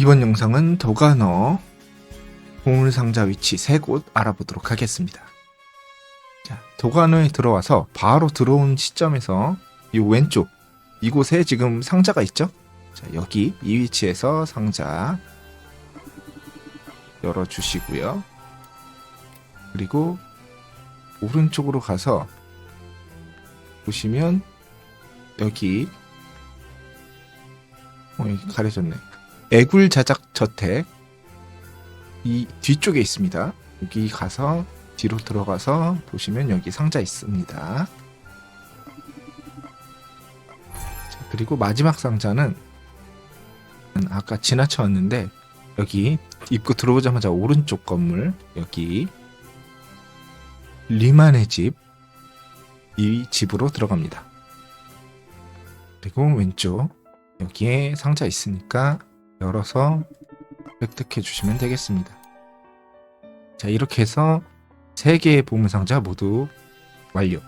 이번 영상은 도가너 보물상자 위치 세곳 알아보도록 하겠습니다. 자, 도가너에 들어와서 바로 들어온 시점에서 이 왼쪽 이곳에 지금 상자가 있죠? 자, 여기 이 위치에서 상자 열어 주시고요. 그리고 오른쪽으로 가서 보시면 여기 어, 여기 가려졌네. 애굴 자작 저택 이 뒤쪽에 있습니다. 여기 가서 뒤로 들어가서 보시면 여기 상자 있습니다. 자, 그리고 마지막 상자는 아까 지나쳐 왔는데 여기 입구 들어오자마자 오른쪽 건물 여기 리만의 집 이 집으로 들어갑니다. 그리고 왼쪽 여기에 상자 있으니까 열어서 획득해 주시면 되겠습니다. 자, 이렇게 해서 세 개의 보물 상자 모두 완료.